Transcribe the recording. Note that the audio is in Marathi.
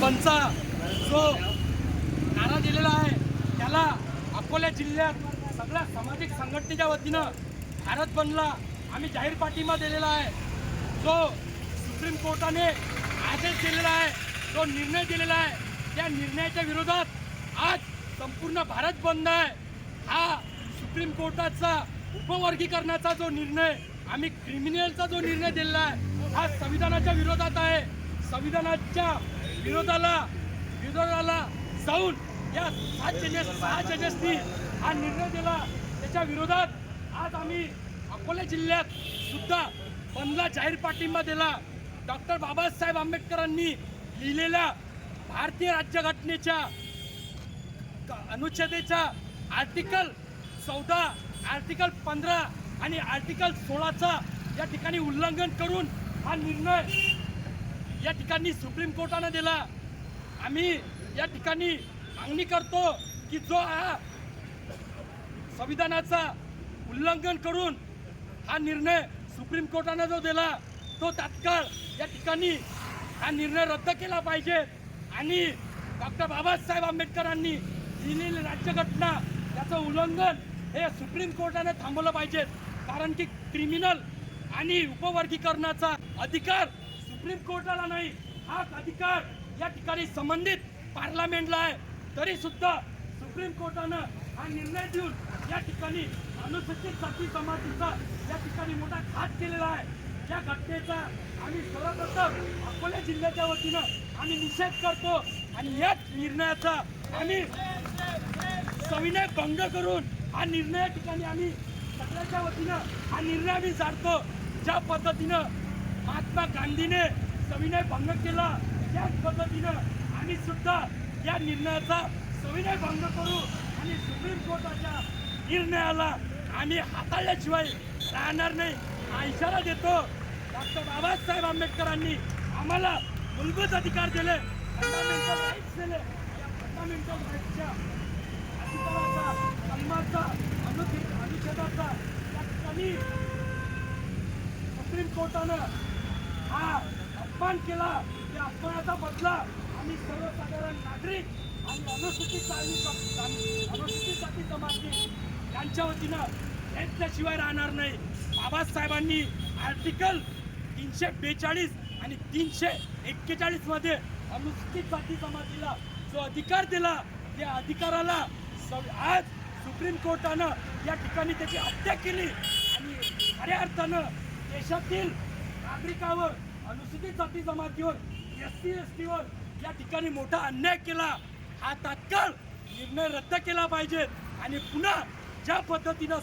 पंचा जो नारा दिलेला आहे त्याला अकोला जिल्ह्यात सगळ्या सामाजिक संघटनेच्या वतीनं भारत बनला आम्ही जाहीर पाठिंबा दिलेला आहे. जो सुप्रीम कोर्टाने आदेश दिलेला आहे जो निर्णय दिलेला आहे त्या निर्णयाच्या विरोधात आज संपूर्ण भारत बंद आहे. हा सुप्रीम कोर्टाचा उपवर्गीकरणाचा जो निर्णय आम्ही क्रिमिनलचा जो निर्णय दिलेला आहे हा संविधानाच्या विरोधात आहे. संविधानाच्या विरोधाला विरोधाला जाऊन या सात जजेस सहा जजेसनी हा निर्णय दिला. त्याच्या विरोधात आज आम्ही अकोला जिल्ह्यात सुद्धा बंदला जाहीर पाठिंबा दिला. डॉक्टर बाबासाहेब आंबेडकरांनी लिहिलेल्या भारतीय राज्यघटनेच्या अनुच्छेदेच्या आर्टिकल चौदा आर्टिकल पंधरा आणि आर्टिकल सोळाचा या ठिकाणी उल्लंघन करून हा निर्णय या ठिकाणी सुप्रीम कोर्टानं दिला. आम्ही या ठिकाणी मागणी करतो की जो हा संविधानाचा उल्लंघन करून हा निर्णय सुप्रीम कोर्टानं जो दिला तो तात्काळ या ठिकाणी हा निर्णय रद्द केला पाहिजे. आणि डॉक्टर बाबासाहेब आंबेडकरांनी दिलेली राज्यघटना त्याचं उल्लंघन हे सुप्रीम कोर्टाने थांबवलं पाहिजे. कारण की क्रिमिनल आणि उपवर्गीकरणाचा अधिकार सुप्रीम कोर्टाला नाही हा अधिकार या ठिकाणी संबंधित पार्लमेंटला आहे. तरी सुद्धा सुप्रीम कोर्टानं हा निर्णय देऊन या ठिकाणी अनुसूचित जाती समाजाचा या ठिकाणी मोठा घात केलेला आहे. या घटनेचा आम्ही सर्वप्रथम अकोला जिल्ह्याच्या वतीनं आम्ही निषेध करतो आणि याच निर्णयाचा आम्ही सविनय भंग करून हा निर्णय ठिकाणी आम्ही सगळ्याच्या वतीनं हा निर्णय आम्ही जाणतो ज्या पद्धतीनं महात्मा गांधीने सविनय भंग केला त्याच पद्धतीनं आम्ही सुद्धा या निर्णयाचा सविनय भंग करू आणि सुप्रीम कोर्टाच्या निर्णयाला आम्ही हाताळल्याशिवाय राहणार नाही. हा इशारा देतो. डॉक्टर बाबासाहेब आंबेडकरांनी आम्हाला मूलभूत अधिकार दिले. फंडामेंटल राईट्स दिले. या फंडामेंटल राईट्सच्या अधिकाराचा सन्मानचा अनुच्छेदाचा या ठिकाणी सुप्रीम कोर्टानं हा अपमान केला. त्या अपमानाचा बदला आम्ही सर्वसाधारण नागरिक आणि अनुसूचित जाती अनुसूचित जाती जमाती यांच्या वतीनं घेतल्याशिवाय राहणार नाही. बाबासाहेबांनी आर्टिकल तीनशे बेचाळीस आणि तीनशे एक्केचाळीसमध्ये अनुसूचित जाती जमातीला जो अधिकार दिला त्या अधिकाराला सव- आज सुप्रीम कोर्टानं या ठिकाणी त्याची हत्या केली. आणि खऱ्या अर्थानं देशातील नागरिकावर अनुसूचित जाती जमातीवर एस सी एस टीवर या ठिकाणी मोठा अन्याय केला. हा तात्काळ निर्णय रद्द केला पाहिजे. आणि पुन्हा ज्या पद्धतीनं